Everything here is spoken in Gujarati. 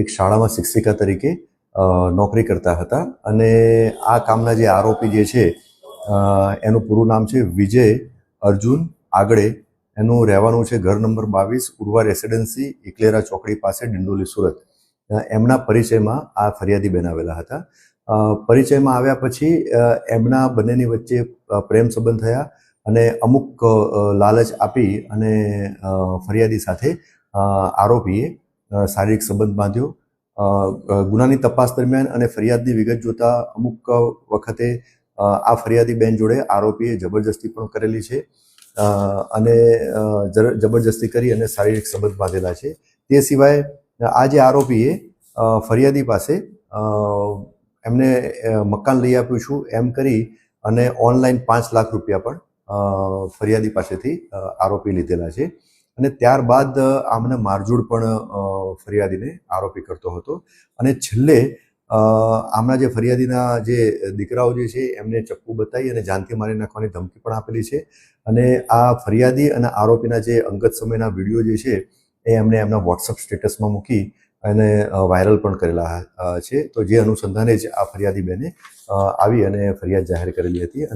એક શાળામાં શિક્ષિકા તરીકે નોકરી કરતા હતા. અને આ કામના જે આરોપી જે છે એનું પૂરું નામ છે વિજય અર્જુન આગળે. એનું રહેવાનું છે ઘર નંબર બાવીસ ઉર્વા રેસિડેન્સી ઇકલેરા ચોકડી પાસે, ડિંડોલી, સુરત. એમના પરિચયમાં આ ફરિયાદી બેન આવેલા હતા પરિચયમાં આવ્યા પછી એમના બંનેની વચ્ચે પ્રેમ સંબંધ થયા અને અમુક લાલચ આપી અને ફરિયાદી સાથે આરોપીએ શારીરિક સંબંધ બાંધ્યો. ગુનાની તપાસ દરમિયાન અને ફરિયાદની વિગત જોતા અમુક વખતે આ ફરિયાદી બેન જોડે આરોપીએ જબરજસ્તી પણ કરેલી છે. અને જબરજસ્તી કરી અને શારીરિક સંબંધ બાંધેલા છે. તે સિવાય, આ જે આરોપીએ ફરિયાદી પાસે એમને મકાન લઈ આપ્યું છું એમ કરી અને ઓનલાઈન પાંચ લાખ રૂપિયા પણ ફરિયાદી પાસેથી આરોપી લીધેલા છે. અને ત્યારબાદ આમને મારઝૂડ પણ ફરિયાદીને આરોપી કરતો હતો. અને છેલ્લે આમના જે ફરિયાદીના જે દીકરાઓ જે છે, એમને ચપ્પુ બતાવી અને જાનથી મારી નાખવાની ધમકી પણ આપેલી છે. અને આ ફરિયાદી અને આરોપીના જે અંગત સમયના વીડિયો જે છે, એ એમણે એમના વોટ્સઅપ સ્ટેટસમાં મૂકી અને વાયરલ પણ કરેલા છે. તો જે અનુસંધાને જ આ ફરિયાદી બેને આવી અને ફરિયાદ જાહેર કરેલી હતી.